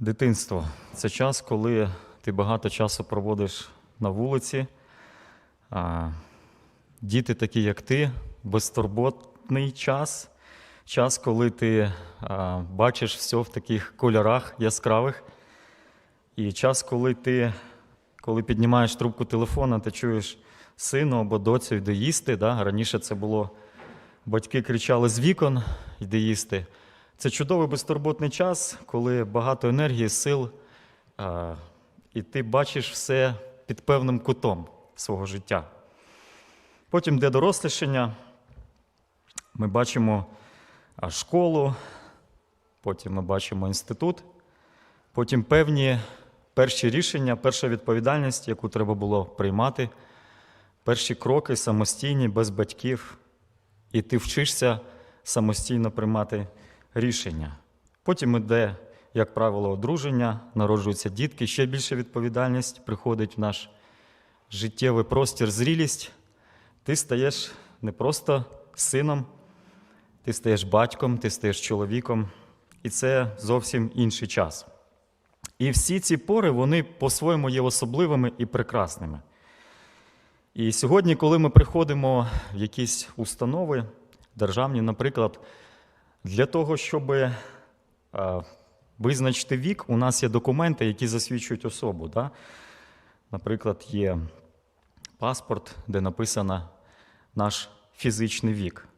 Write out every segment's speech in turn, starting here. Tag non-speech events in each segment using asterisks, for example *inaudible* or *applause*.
Дитинство це час, коли ти багато часу проводиш на вулиці. Діти такі, як ти, безтурботний час, час, коли ти бачиш все в таких кольорах яскравих. І час, коли ти коли піднімаєш трубку телефона, ти чуєш сину або доцю йди їсти. Да? Раніше це було батьки кричали з вікон, йди їсти. Це чудовий безтурботний час, коли багато енергії, сил, і ти бачиш все під певним кутом свого життя. Потім йде дорослішання, ми бачимо школу, потім ми бачимо інститут, потім певні перші рішення, перша відповідальність, яку треба було приймати, перші кроки самостійні, без батьків, і ти вчишся самостійно приймати рішення. Потім іде, як правило, одруження, народжуються дітки, ще більша відповідальність приходить в наш життєвий простір, зрілість. Ти стаєш не просто сином, ти стаєш батьком, ти стаєш чоловіком, і це зовсім інший час. І всі ці пори вони по-своєму є особливими і прекрасними. І сьогодні, коли ми приходимо в якісь установи державні, наприклад, для того, щоб е, визначити вік, у нас є документи, які засвідчують особу. Да? Наприклад, є паспорт, де написано наш фізичний вік.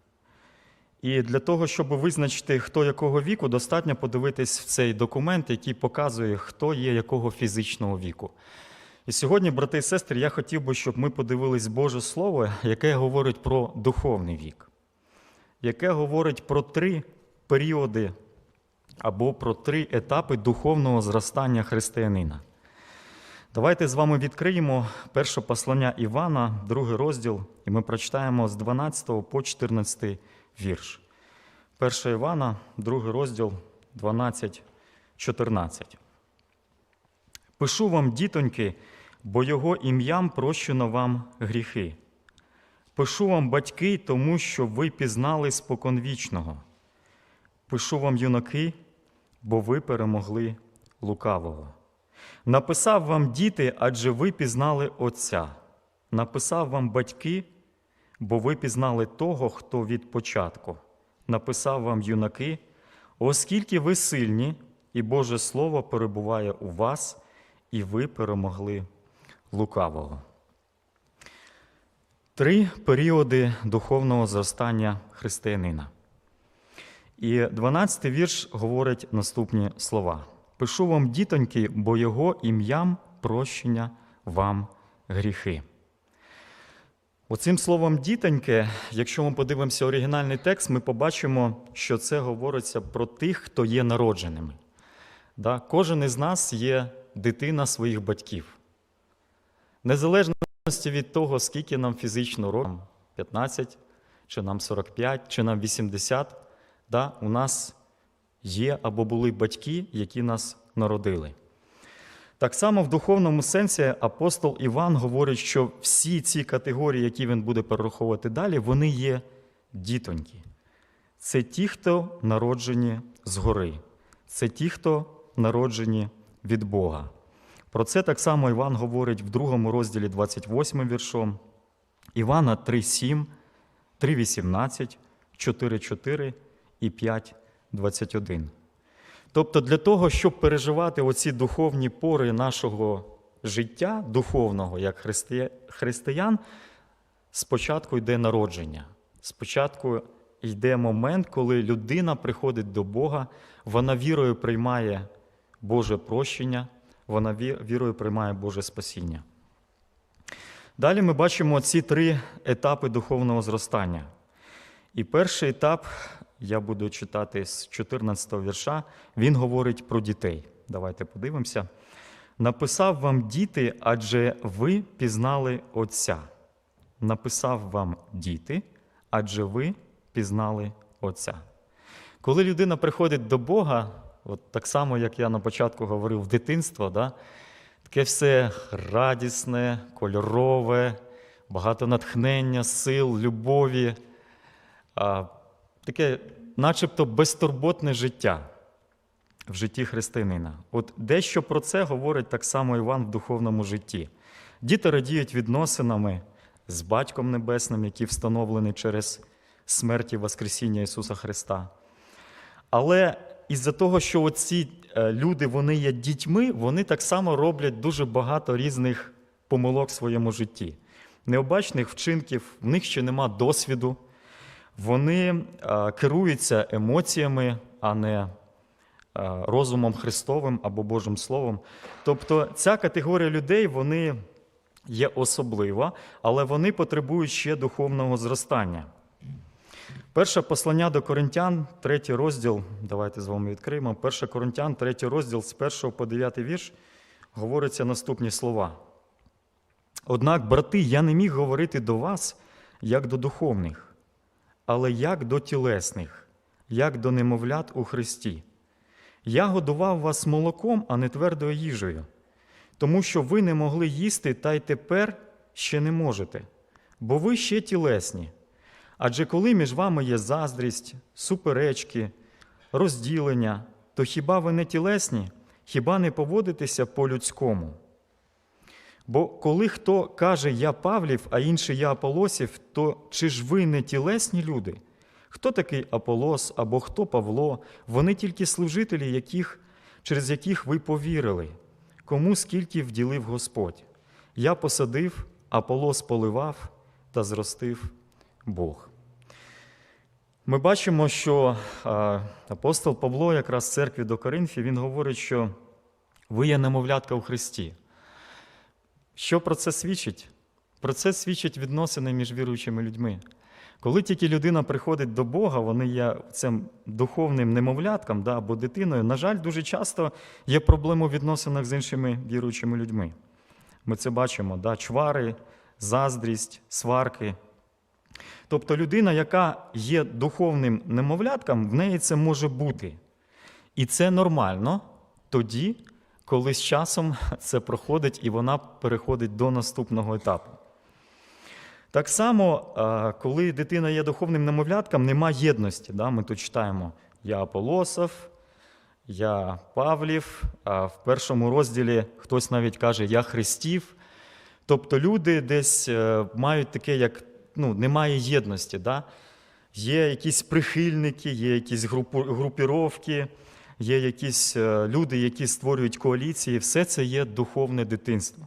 І для того, щоб визначити, хто якого віку, достатньо подивитись в цей документ, який показує, хто є якого фізичного віку. І сьогодні, брати і сестри, я хотів би, щоб ми подивились Боже Слово, яке говорить про духовний вік, яке говорить про три періоди або про три етапи духовного зростання християнина. Давайте з вами відкриємо перше послання Івана, другий розділ, і ми прочитаємо з 12 по 14 вірш. 1 Івана, другий розділ 12, 14. Пишу вам, дітоньки, бо його ім'ям прощено вам гріхи. Пишу вам, батьки, тому що ви пізнали споконвічного. Пишу вам, юнаки, бо ви перемогли лукавого. Написав вам діти, адже ви пізнали Отця. Написав вам батьки, бо ви пізнали того, хто від початку. Написав вам юнаки, оскільки ви сильні, і Боже Слово перебуває у вас, і ви перемогли лукавого. Три періоди духовного зростання християнина. І 12 вірш говорить наступні слова. Пишу вам, дітоньки, бо його ім'ям прощення вам гріхи. Оцим словом дітоньки, якщо ми подивимося оригінальний текст, ми побачимо, що це говориться про тих, хто є народженими. Да? Кожен із нас є дитина своїх батьків. Незалежно від того, скільки нам фізично років, 15, чи нам 45, чи нам 80, да? у нас є або були батьки, які нас народили. Так само в духовному сенсі апостол Іван говорить, що всі ці категорії, які він буде перераховувати далі, вони є дітоньки. Це ті, хто народжені згори, це ті, хто народжені від Бога. Про це так само Іван говорить в другому розділі 28 віршом. Івана 3,7, 3,18, 4,4 і 5,21. Тобто для того, щоб переживати оці духовні пори нашого життя, духовного, як християн, спочатку йде народження. Спочатку йде момент, коли людина приходить до Бога, вона вірою приймає Боже прощення, вона вірою приймає Боже спасіння. Далі ми бачимо ці три етапи духовного зростання. І перший етап я буду читати з 14 го вірша, він говорить про дітей. Давайте подивимося. Написав вам діти, адже ви пізнали Отця. Написав вам діти, адже ви пізнали Отця. Коли людина приходить до Бога, от так само, як я на початку говорив, в дитинство, да, таке все радісне, кольорове, багато натхнення, сил, любові таке начебто безтурботне життя. в житті християнина. От дещо про це говорить так само Іван в духовному житті. Діти радіють відносинами з Батьком Небесним, які встановлені через смерть і Воскресіння Ісуса Христа. Але із-за того, що оці е, люди вони є дітьми, вони так само роблять дуже багато різних помилок в своєму житті. Необачних вчинків, в них ще нема досвіду, вони е, керуються емоціями, а не е, розумом Христовим або Божим Словом. Тобто ця категорія людей вони є особлива, але вони потребують ще духовного зростання. Перше послання до Коринтян, третій розділ, давайте з вами відкриємо. Перше Коринтян, третій розділ з 1 по 9 вірш, говориться наступні слова. Однак, брати, я не міг говорити до вас як до духовних, але як до тілесних, як до немовлят у Христі. Я годував вас молоком, а не твердою їжею, тому що ви не могли їсти, та й тепер ще не можете, бо ви ще тілесні. Адже коли між вами є заздрість, суперечки, розділення, то хіба ви не тілесні, хіба не поводитеся по-людському? Бо коли хто каже Я Павлів, а інший я Аполосів, то чи ж ви не тілесні люди? Хто такий Аполос або хто Павло? Вони тільки служителі, яких, через яких ви повірили, кому скільки вділив Господь. Я посадив, Аполос поливав та зростив Бог. Ми бачимо, що апостол Павло, якраз в церкві до Коринфі, він говорить, що ви є немовлятка у Христі. Що про це свідчить? Про це свідчать відносини між віруючими людьми. Коли тільки людина приходить до Бога, вони є цим духовним немовлятком да, або дитиною, на жаль, дуже часто є проблеми у відносинах з іншими віруючими людьми. Ми це бачимо: да, чвари, заздрість, сварки. Тобто людина, яка є духовним немовлятком, в неї це може бути. І це нормально тоді, коли з часом *laughs* це проходить і вона переходить до наступного етапу. Так само, коли дитина є духовним немовлятком, нема єдності. Да? Ми тут читаємо Я Аполосов, я Павлів, а в першому розділі хтось навіть каже Я Христів. Тобто люди десь е, мають таке, як ну, немає єдності. Да? Є якісь прихильники, є якісь групіровки, є якісь е, люди, які створюють коаліції. Все це є духовне дитинство,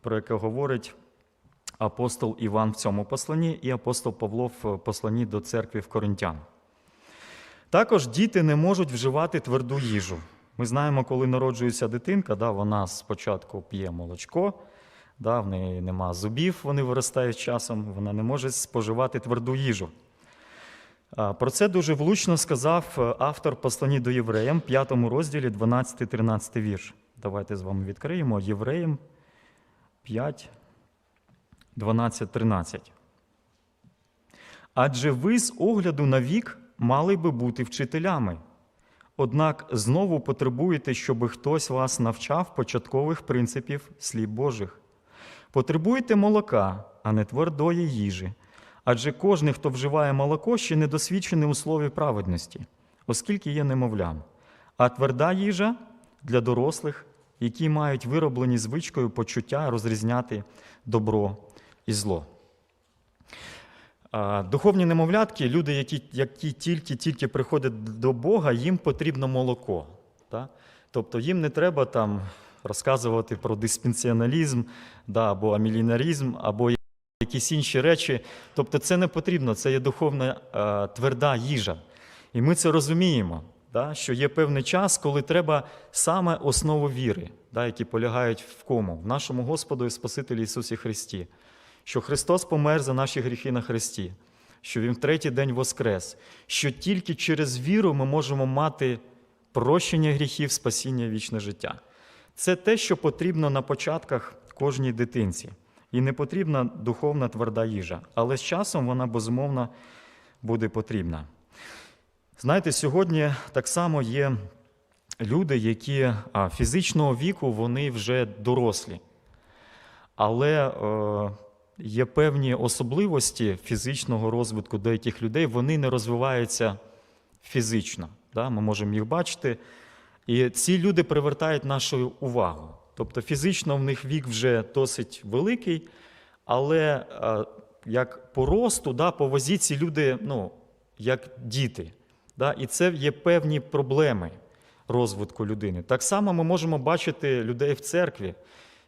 про яке говорить апостол Іван в цьому посланні і апостол Павло в посланні до церкви в Коринтян. Також діти не можуть вживати тверду їжу. Ми знаємо, коли народжується дитинка, да, вона спочатку п'є молочко, да, в неї нема зубів, вони виростають часом, вона не може споживати тверду їжу. Про це дуже влучно сказав е, автор послані до євреям, 5 розділі 12-13 вірш. Давайте з вами відкриємо Євреям 5, 12, 13. Адже ви з огляду на вік мали би бути вчителями. Однак знову потребуєте, щоб хтось вас навчав початкових принципів слів Божих. Потребуєте молока, а не твердої їжі. Адже кожен, хто вживає молоко, ще не досвідчений у слові праведності, оскільки є немовлям. А тверда їжа для дорослих, які мають вироблені звичкою почуття розрізняти добро і зло. Духовні немовлятки, люди, які які тільки-тільки приходять до Бога, їм потрібно молоко. Так? Тобто їм не треба там розказувати про диспенсіоналізм да, або амілінарізм, або якісь інші речі. Тобто це не потрібно, це є духовна е, тверда їжа. І ми це розуміємо, да, що є певний час, коли треба саме основу віри, да, які полягають в кому? В нашому Господу і Спасителі Ісусі Христі що Христос помер за наші гріхи на Христі, що Він в третій день воскрес, що тільки через віру ми можемо мати прощення гріхів, спасіння вічне життя. Це те, що потрібно на початках кожній дитинці. І не потрібна духовна тверда їжа, але з часом вона безумовно буде потрібна. Знаєте, сьогодні так само є люди, які фізичного віку вони вже дорослі. Але е, є певні особливості фізичного розвитку деяких людей, вони не розвиваються фізично. Ми можемо їх бачити. І ці люди привертають нашу увагу. Тобто фізично в них вік вже досить великий, але як по росту, да, по вазі ці люди, ну, як діти. Да, і це є певні проблеми розвитку людини. Так само ми можемо бачити людей в церкві,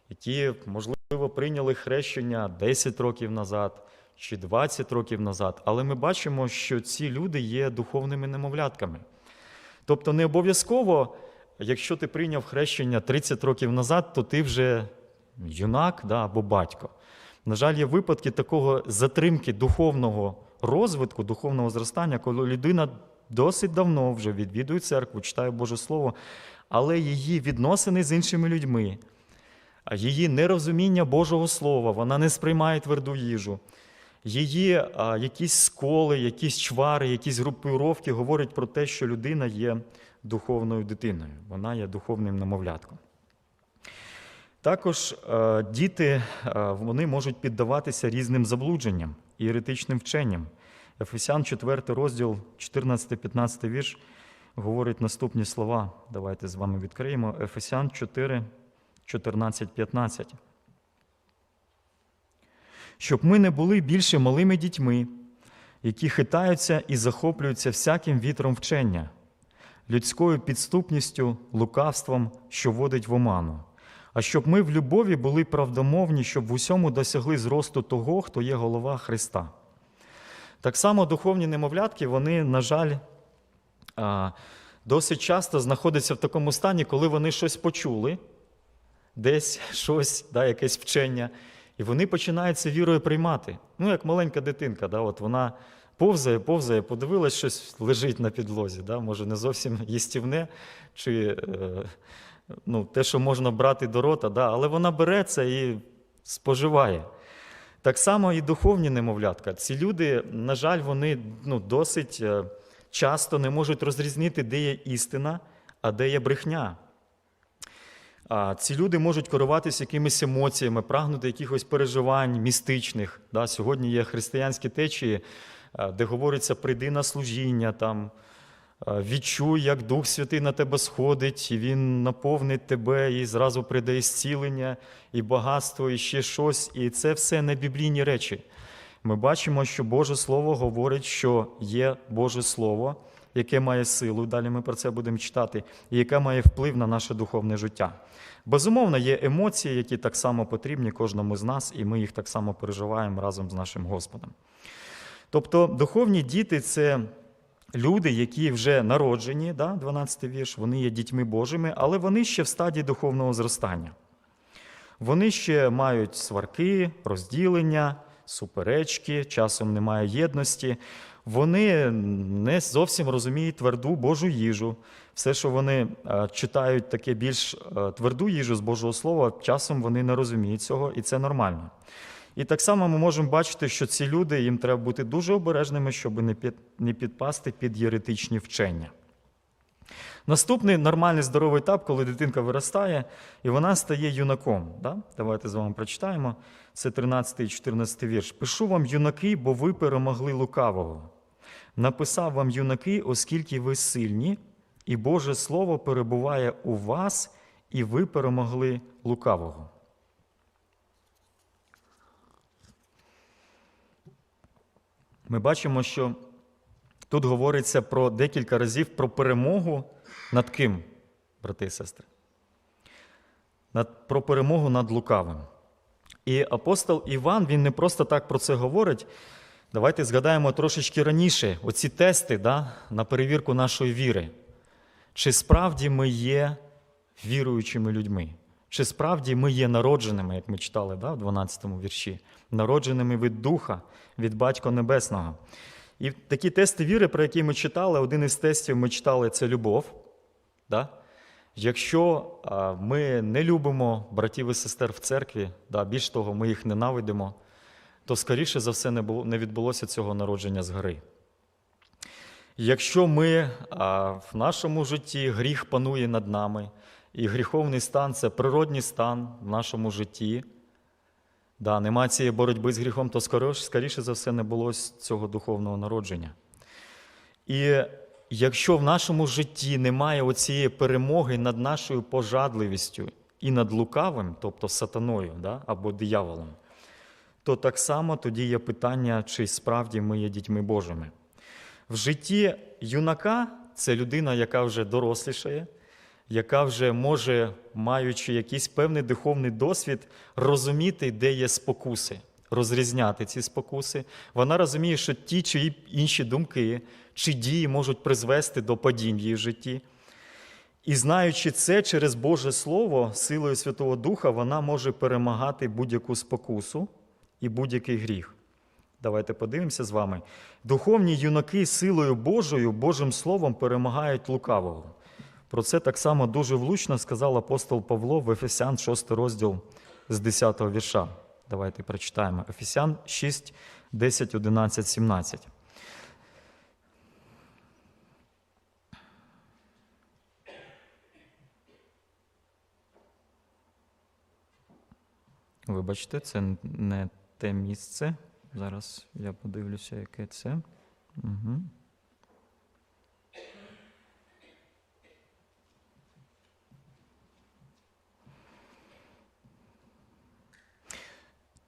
які, можливо, прийняли хрещення 10 років назад чи 20 років назад, але ми бачимо, що ці люди є духовними немовлятками. Тобто не обов'язково, якщо ти прийняв хрещення 30 років назад, то ти вже юнак да, або батько. На жаль, є випадки такого затримки духовного розвитку, духовного зростання, коли людина досить давно вже відвідує церкву, читає Боже Слово, але її відносини з іншими людьми, її нерозуміння Божого Слова, вона не сприймає тверду їжу. Її а, якісь сколи, якісь чвари, якісь групировки говорять про те, що людина є духовною дитиною, вона є духовним немовлятком. Також е, діти е, вони можуть піддаватися різним заблудженням і еретичним вченням. Ефесян 4 розділ, 14-15 вірш говорить наступні слова. Давайте з вами відкриємо. Ефесян 4, 14-15. Щоб ми не були більше малими дітьми, які хитаються і захоплюються всяким вітром вчення, людською підступністю, лукавством, що водить в оману. А щоб ми в любові були правдомовні, щоб в усьому досягли зросту того, хто є голова Христа. Так само духовні немовлятки, вони, на жаль, досить часто знаходяться в такому стані, коли вони щось почули, десь щось, да, якесь вчення, і вони починають це вірою приймати. Ну, як маленька дитинка, да, от вона повзає, повзає, подивилась, щось лежить на підлозі, да, може не зовсім їстівне, чи е, ну, те, що можна брати до рота, да, але вона бере це і споживає. Так само і духовні немовлятка. Ці люди, на жаль, вони ну, досить е, часто не можуть розрізнити, де є істина, а де є брехня. А ці люди можуть керуватися якимись емоціями, прагнути якихось переживань містичних. Да? Сьогодні є християнські течії, де говориться прийди на служіння, там, е, відчуй, як Дух Святий на тебе сходить, і Він наповнить тебе, і зразу прийде і зцілення, і багатство, і ще щось. І це все не біблійні речі. Ми бачимо, що Боже Слово говорить, що є Боже Слово, яке має силу, далі ми про це будемо читати, і яке має вплив на наше духовне життя. Безумовно, є емоції, які так само потрібні кожному з нас, і ми їх так само переживаємо разом з нашим Господом. Тобто, духовні діти це люди, які вже народжені, да, 12 вірш, вони є дітьми Божими, але вони ще в стадії духовного зростання. Вони ще мають сварки, розділення, суперечки, часом немає єдності. Вони не зовсім розуміють тверду Божу їжу. Все, що вони е, читають таке більш е, тверду їжу з Божого Слова, часом вони не розуміють цього, і це нормально. І так само ми можемо бачити, що ці люди їм треба бути дуже обережними, щоб не під, не підпасти під єретичні вчення. Наступний нормальний здоровий етап, коли дитинка виростає, і вона стає юнаком. Да? Давайте з вами прочитаємо. Це 13 і 14 вірш. Пишу вам, юнаки, бо ви перемогли лукавого. Написав вам юнаки, оскільки ви сильні, і Боже Слово перебуває у вас, і ви перемогли лукавого. Ми бачимо, що тут говориться про декілька разів про перемогу над ким, брати і сестри? Над, Про перемогу над лукавим. І апостол Іван він не просто так про це говорить. Давайте згадаємо трошечки раніше оці тести да, на перевірку нашої віри. Чи справді ми є віруючими людьми? Чи справді ми є народженими, як ми читали да, в 12 му вірші, народженими від Духа, від Батька Небесного? І такі тести віри, про які ми читали, один із тестів ми читали це любов. Да? Якщо ми не любимо братів і сестер в церкві, да, більш того, ми їх ненавидимо, то скоріше за все не, було, не відбулося цього народження згори. Якщо ми в нашому житті гріх панує над нами, і гріховний стан це природній стан в нашому житті, да, нема цієї боротьби з гріхом, то скоріше за все не було цього духовного народження. І якщо в нашому житті немає оцієї перемоги над нашою пожадливістю і над лукавим, тобто сатаною да, або дияволом, то так само тоді є питання, чи справді ми є дітьми Божими. В житті юнака це людина, яка вже дорослішає, яка вже може, маючи якийсь певний духовний досвід, розуміти, де є спокуси, розрізняти ці спокуси. Вона розуміє, що ті чи інші думки чи дії можуть призвести до падінь в її житті. І знаючи це через Боже Слово, силою Святого Духа, вона може перемагати будь-яку спокусу і будь-який гріх. Давайте подивимося з вами. Духовні юнаки силою Божою, Божим Словом перемагають лукавого. Про це так само дуже влучно сказав апостол Павло в Ефесян 6 розділ з 10 вірша. Давайте прочитаємо. Ефесян 6, 10, 11, 17. Вибачте, це не те місце. Зараз я подивлюся, яке це. Угу.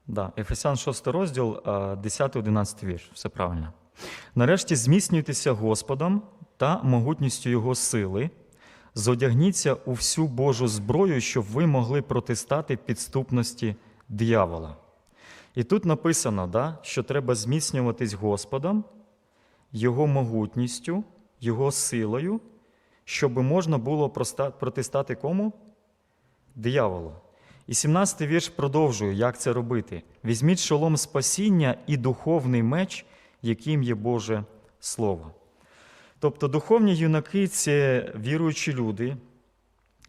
Да, Ефесян 6 розділ, 10-11 вірш. Все правильно. Нарешті зміцнюйтеся Господом та могутністю Його сили, зодягніться у всю Божу зброю, щоб ви могли протистати підступності диявола. І тут написано, да, що треба зміцнюватись Господом, Його могутністю, Його силою, щоб можна було протистати кому? Дияволу. І 17-й вірш продовжує, як це робити. Візьміть шолом спасіння і духовний меч, яким є Боже Слово. Тобто духовні юнаки це віруючі люди,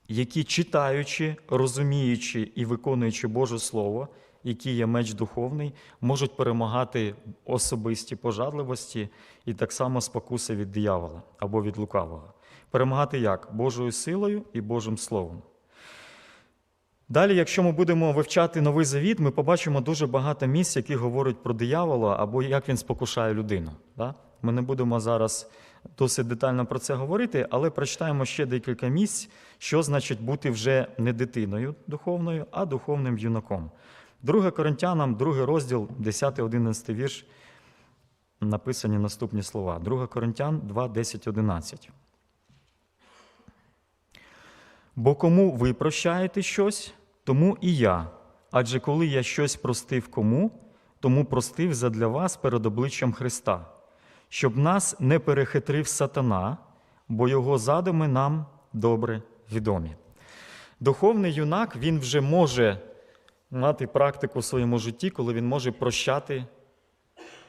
які читаючи, розуміючи і виконуючи Боже Слово, який є меч духовний, можуть перемагати особисті пожадливості і так само спокуси від диявола або від лукавого. Перемагати як? Божою силою і Божим Словом. Далі, якщо ми будемо вивчати новий завіт, ми побачимо дуже багато місць, які говорять про диявола або як він спокушає людину. Ми не будемо зараз досить детально про це говорити, але прочитаємо ще декілька місць, що значить бути вже не дитиною духовною, а духовним юнаком. 2 Коринтянам, 2 розділ, 10-11 вірш, написані наступні слова. 2 Коринтян 2, 10, 11. Бо кому ви прощаєте щось, тому і я. Адже коли я щось простив кому, тому простив задля вас перед обличчям Христа, щоб нас не перехитрив сатана, бо його задуми нам добре відомі. Духовний юнак він вже може мати практику в своєму житті, коли він може прощати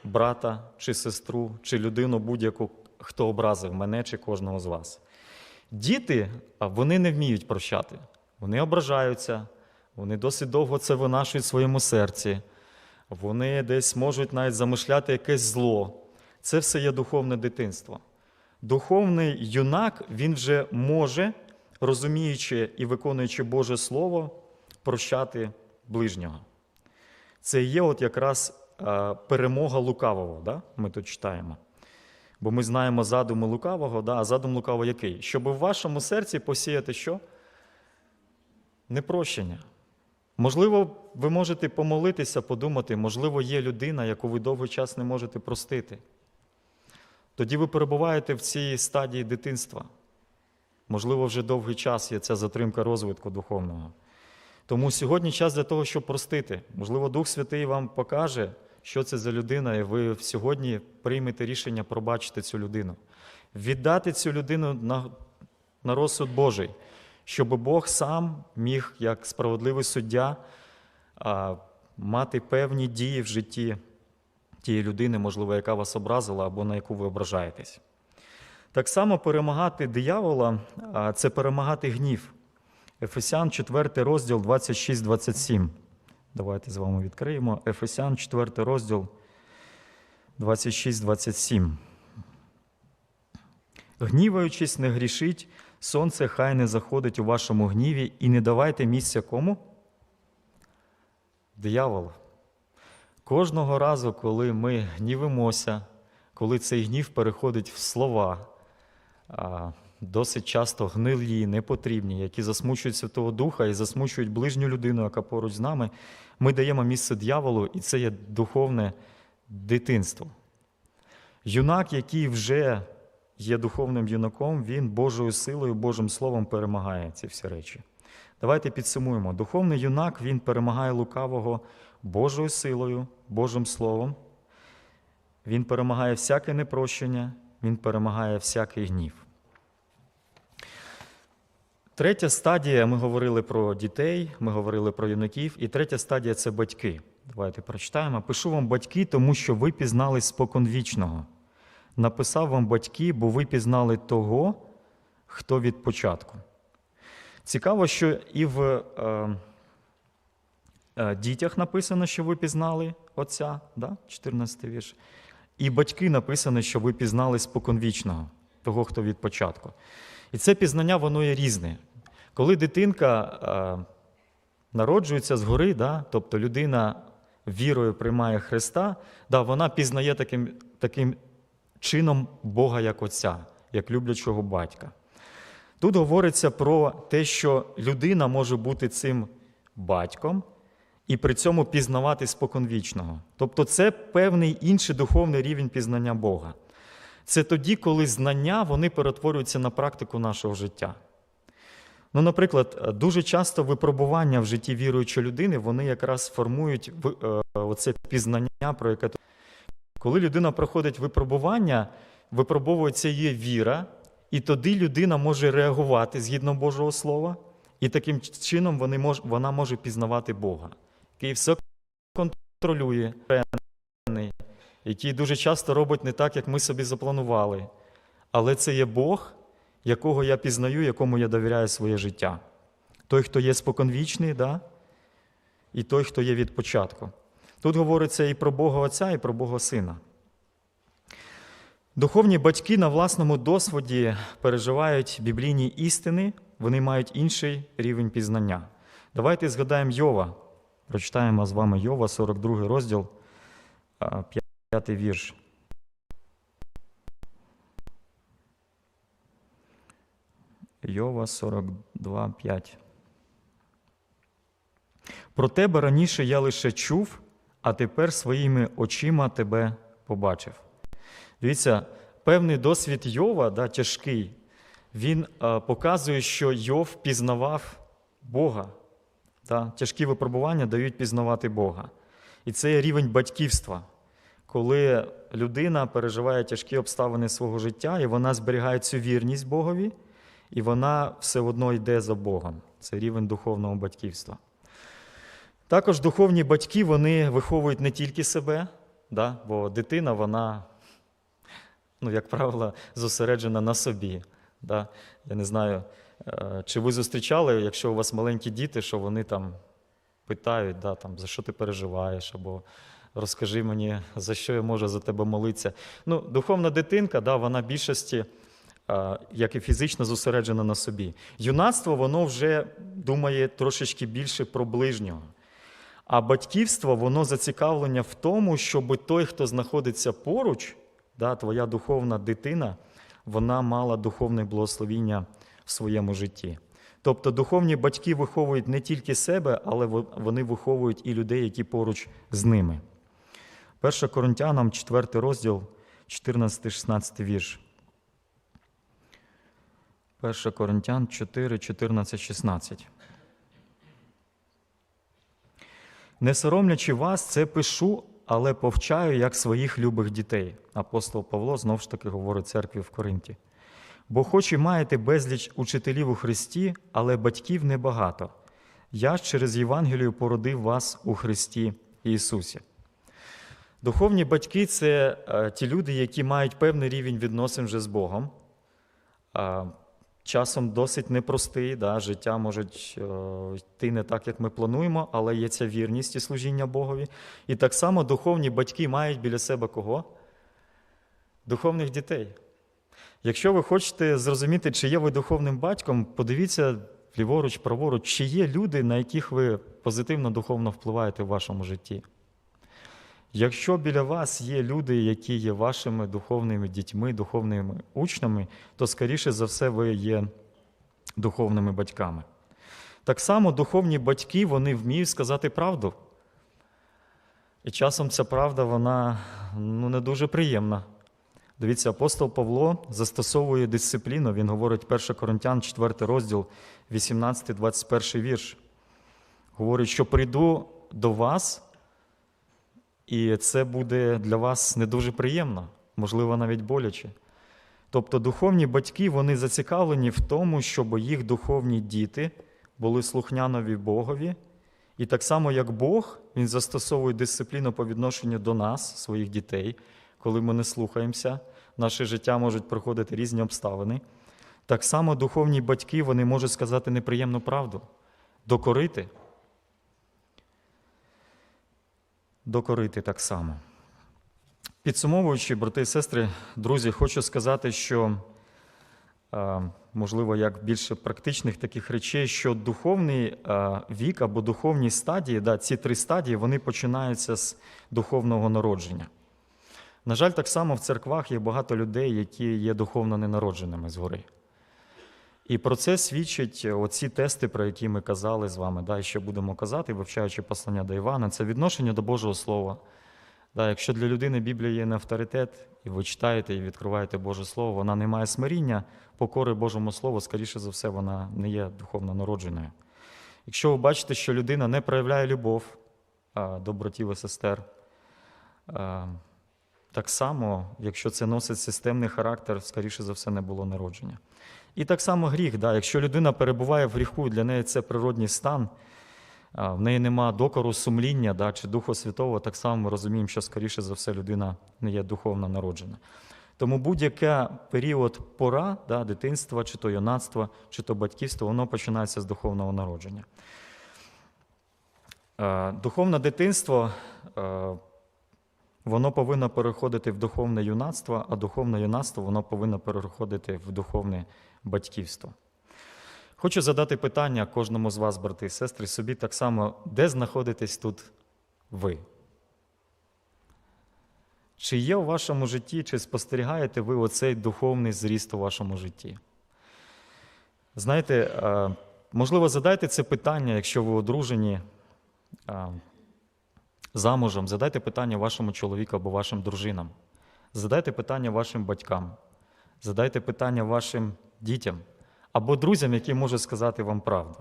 брата чи сестру, чи людину будь-яку, хто образив мене чи кожного з вас. Діти, вони не вміють прощати. Вони ображаються, вони досить довго це винашують в своєму серці. Вони десь можуть навіть замишляти якесь зло. Це все є духовне дитинство. Духовний юнак, він вже може, розуміючи і виконуючи Боже Слово, прощати ближнього. Це є от якраз перемога лукавого, да? ми тут читаємо. Бо ми знаємо задуми лукавого, да? а задум лукавого який? Щоб в вашому серці посіяти що? Непрощення. Можливо, ви можете помолитися, подумати, можливо, є людина, яку ви довгий час не можете простити. Тоді ви перебуваєте в цій стадії дитинства. Можливо, вже довгий час є ця затримка розвитку духовного. Тому сьогодні час для того, щоб простити. Можливо, Дух Святий вам покаже, що це за людина, і ви сьогодні приймете рішення пробачити цю людину, віддати цю людину на, на розсуд Божий, щоб Бог сам міг, як справедливий суддя, мати певні дії в житті тієї людини, можливо, яка вас образила або на яку ви ображаєтесь. Так само перемагати диявола це перемагати гнів. Ефесян 4 розділ 26-27. Давайте з вами відкриємо. Ефесян 4 розділ 26-27. Гніваючись, не грішіть, сонце хай не заходить у вашому гніві, і не давайте місця кому? Дияволу. Кожного разу, коли ми гнівимося, коли цей гнів переходить в слова, досить часто гнилі, непотрібні, які засмучують Святого Духа і засмучують ближню людину, яка поруч з нами, ми даємо місце дьяволу, і це є духовне дитинство. Юнак, який вже є духовним юнаком, він Божою силою, Божим Словом перемагає ці всі речі. Давайте підсумуємо. Духовний юнак він перемагає лукавого Божою силою, Божим Словом. Він перемагає всяке непрощення, він перемагає всякий гнів. Третя стадія, ми говорили про дітей, ми говорили про юнаків, і третя стадія це батьки. Давайте прочитаємо. Пишу вам батьки, тому що ви пізнали споконвічного. Написав вам батьки, бо ви пізнали того, хто від початку. Цікаво, що і в е, е, дітях написано, що ви пізнали Отця, да? 14 вірш. І батьки написано, що ви пізнали споконвічного, того, хто від початку. І це пізнання, воно є різне. Коли дитинка народжується згори, да, тобто людина вірою приймає Христа, да, вона пізнає таким, таким чином Бога як Отця, як люблячого батька. Тут говориться про те, що людина може бути цим батьком і при цьому пізнавати споконвічного. Тобто це певний інший духовний рівень пізнання Бога. Це тоді, коли знання вони перетворюються на практику нашого життя. Ну, наприклад, дуже часто випробування в житті віруючої людини вони якраз формують е, оце пізнання, про яке. Коли людина проходить випробування, випробовується її віра, і тоді людина може реагувати згідно Божого Слова, і таким чином вони мож, вона може пізнавати Бога, який все контролює, який дуже часто робить не так, як ми собі запланували. Але це є Бог, якого я пізнаю, якому я довіряю своє життя. Той, хто є споконвічний, да? і той, хто є від початку. Тут говориться і про Бога Отця, і про Бога Сина. Духовні батьки на власному досвіді переживають біблійні істини, вони мають інший рівень пізнання. Давайте згадаємо Йова. Прочитаємо з вами Йова, 42 розділ, 5 вірш. Йова 42, 5. Про тебе раніше я лише чув, а тепер своїми очима тебе побачив. Дивіться, певний досвід Йова, да, тяжкий, він а, показує, що Йов пізнавав Бога. Да. Тяжкі випробування дають пізнавати Бога. І це є рівень батьківства, коли людина переживає тяжкі обставини свого життя, і вона зберігає цю вірність Богові, і вона все одно йде за Богом. Це рівень духовного батьківства. Також духовні батьки вони виховують не тільки себе, да? бо дитина, вона, ну, як правило, зосереджена на собі. Да? Я не знаю, е, чи ви зустрічали, якщо у вас маленькі діти, що вони там питають, да, там, за що ти переживаєш, або розкажи мені, за що я можу за тебе молитися. Ну, Духовна дитинка, да, вона більшості, як і фізично, зосереджена на собі. Юнацтво, воно вже думає трошечки більше про ближнього. А батьківство, воно зацікавлення в тому, щоб той, хто знаходиться поруч, да, твоя духовна дитина, вона мала духовне благословіння в своєму житті. Тобто духовні батьки виховують не тільки себе, але во- вони виховують і людей, які поруч з ними. 1 Коринтянам, 4 розділ, 14-16 вірш. 1 Коринтян 4, 14, 16. Не соромлячи вас, це пишу, але повчаю як своїх любих дітей. Апостол Павло знову ж таки говорить церкві в Коринті. Бо хоч і маєте безліч учителів у Христі, але батьків небагато. Я ж через Євангелію породив вас у Христі Ісусі. Духовні батьки це е, ті люди, які мають певний рівень відносин вже з Богом. Часом досить непростий, да, життя може йти не так, як ми плануємо, але є ця вірність і служіння Богові. І так само духовні батьки мають біля себе кого? Духовних дітей. Якщо ви хочете зрозуміти, чи є ви духовним батьком, подивіться ліворуч, праворуч, чи є люди, на яких ви позитивно духовно впливаєте в вашому житті. Якщо біля вас є люди, які є вашими духовними дітьми, духовними учнями, то скоріше за все ви є духовними батьками. Так само духовні батьки вони вміють сказати правду. І часом ця правда, вона ну, не дуже приємна. Дивіться, апостол Павло застосовує дисципліну. Він говорить 1 Коринтян, 4 розділ, 18-21 вірш. Говорить, що прийду до вас, і це буде для вас не дуже приємно, можливо, навіть боляче. Тобто духовні батьки вони зацікавлені в тому, щоб їх духовні діти були слухнянові Богові. І так само, як Бог, Він застосовує дисципліну по відношенню до нас, своїх дітей, коли ми не слухаємося, наше життя можуть проходити різні обставини. Так само духовні батьки вони можуть сказати неприємну правду, докорити. Докорити так само. Підсумовуючи, брати і сестри, друзі, хочу сказати, що, е, можливо, як більше практичних таких речей, що духовний е, вік або духовні стадії, да, ці три стадії, вони починаються з духовного народження. На жаль, так само в церквах є багато людей, які є духовно ненародженими згори. І про це свідчать оці тести, про які ми казали з вами, да, і ще будемо казати, вивчаючи послання до Івана, це відношення до Божого Слова. Да, якщо для людини Біблія є не авторитет, і ви читаєте і відкриваєте Боже Слово, вона не має смиріння, покори Божому Слову, скоріше за все, вона не є духовно народженою. Якщо ви бачите, що людина не проявляє любов до братів і сестер, так само, якщо це носить системний характер, скоріше за все, не було народження. І так само гріх. Да, Якщо людина перебуває в гріху, для неї це природній стан, в неї нема докору сумління да, чи Духу Святого, так само ми розуміємо, що, скоріше за все, людина не є духовно народжена. Тому будь-який період пора, да, дитинства, чи то юнацтва, чи то батьківства, воно починається з духовного народження. Духовне дитинство, воно повинно переходити в духовне юнацтво, а духовне юнацтво воно повинно переходити в духовне батьківство. Хочу задати питання кожному з вас, брати і сестри, собі так само, де знаходитесь тут ви? Чи є у вашому житті, чи спостерігаєте ви оцей духовний зріст у вашому житті? Знаєте, е, можливо, задайте це питання, якщо ви одружені е, замужем, задайте питання вашому чоловіку або вашим дружинам. Задайте питання вашим батькам, задайте питання вашим дітям або друзям, які можуть сказати вам правду.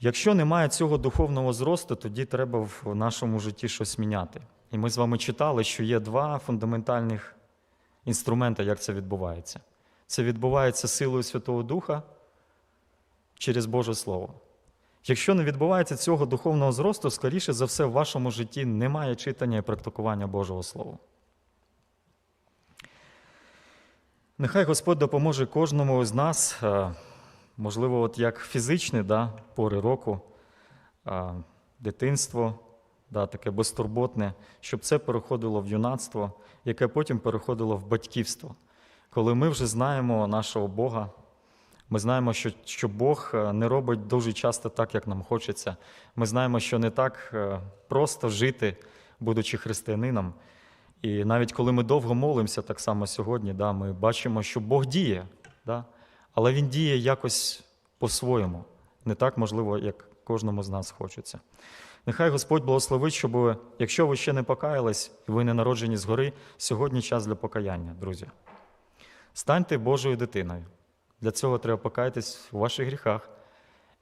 Якщо немає цього духовного зросту, тоді треба в нашому житті щось міняти. І ми з вами читали, що є два фундаментальних інструмента, як це відбувається. Це відбувається силою Святого Духа через Боже Слово. Якщо не відбувається цього духовного зросту, скоріше за все, в вашому житті немає читання і практикування Божого Слова. Нехай Господь допоможе кожному з нас, е, можливо, от як фізичні да, пори року, е, дитинство, да, таке безтурботне, щоб це переходило в юнацтво, яке потім переходило в батьківство. Коли ми вже знаємо нашого Бога, ми знаємо, що, що Бог е, не робить дуже часто так, як нам хочеться. Ми знаємо, що не так просто жити, будучи християнином. І навіть коли ми довго молимося, так само сьогодні, да, ми бачимо, що Бог діє, да, але Він діє якось по-своєму, не так можливо, як кожному з нас хочеться. Нехай Господь благословить, щоб, якщо ви ще не покаялись і ви не народжені згори, сьогодні час для покаяння, друзі. Станьте Божою дитиною. Для цього треба покаятись у ваших гріхах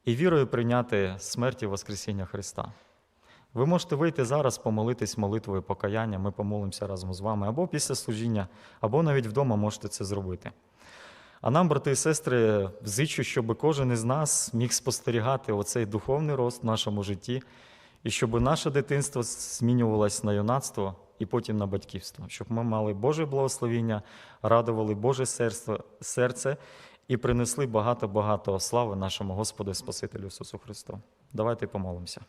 і вірою прийняти смерть і Воскресіння Христа. Ви можете вийти зараз, помолитись молитвою покаяння, ми помолимося разом з вами, або після служіння, або навіть вдома можете це зробити. А нам, брати і сестри, зичу, щоб кожен із нас міг спостерігати оцей духовний рост в нашому житті, і щоб наше дитинство змінювалось на юнацтво і потім на батьківство, щоб ми мали Боже благословіння, радували Боже серце і принесли багато-багато слави нашому Господу Спасителю Ісусу Христу. Давайте помолимося.